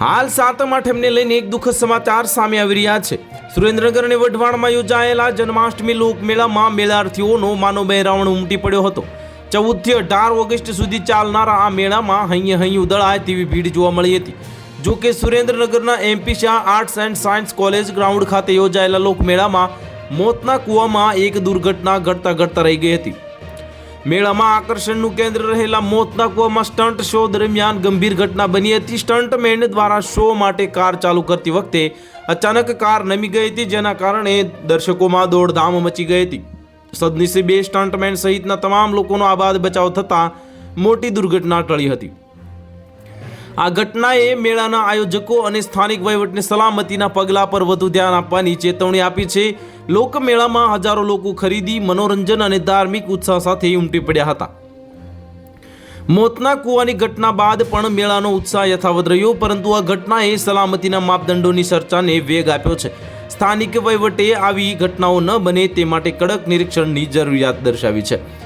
હાલ સાતમ આઠમને લઈને એક દુઃખદ સમાચાર સામે આવી રહ્યા છે. સુરેન્દ્રનગર અને વઢવાણમાં યોજાયેલા જન્માષ્ટમી લોકમેળામાં મેળાર્થીઓનો માનો બહેરાવણ ઉમટી પડ્યો હતો. ચૌદથી અઢાર ઓગસ્ટ સુધી ચાલનારા આ મેળામાં હૈયે હૈયું ઉદળાય તેવી ભીડ જોવા મળી હતી. જો કે સુરેન્દ્રનગરના MP Shah arts and science college ground ખાતે યોજાયેલા લોકમેળામાં મોતના કૂવામાં એક દુર્ઘટના ઘટતા ઘટતા રહી ગઈ હતી. મેળામાં આકર્ષણનું કેન્દ્ર રહેલા મોતના કુવામાં સ્ટન્ટ શો દરમિયાન ગંભીર ઘટના બની હતી. સ્ટન્ટમેન દ્વારા શો માટે કાર ચાલુ કરતી વખતે અચાનક કાર નમી ગઈ હતી, જેના કારણે દર્શકોમાં દોડધામ મચી ગઈ હતી. સદનસીબે સ્ટન્ટમેન સહિતના તમામ લોકોનો આબાદ બચાવ થતાં મોટી દુર્ઘટના ટળી હતી. આ ઘટનાએ મેળાના આયોજકો અને સ્થાનિક વહીવટને સલામતીના પગલાં પર વધુ ધ્યાન આપવાની ચેતવણી આપી છે. લોકમેળામાં હજારો લોકો ખરીદી, મનોરંજન અને ધાર્મિક ઉત્સાહ સાથે ઉમટી પડ્યા હતા. મોતના કૂવાની ઘટના બાદ પણ મેળાનો ઉત્સાહ યથાવત રહ્યો, પરંતુ આ ઘટનાએ સલામતીના માપદંડોની ચર્ચાને વેગ આપ્યો છે. સ્થાનિક વહીવટે આવી ઘટનાઓ ન બને તે માટે કડક નિરીક્ષણની જરૂરિયાત દર્શાવી છે.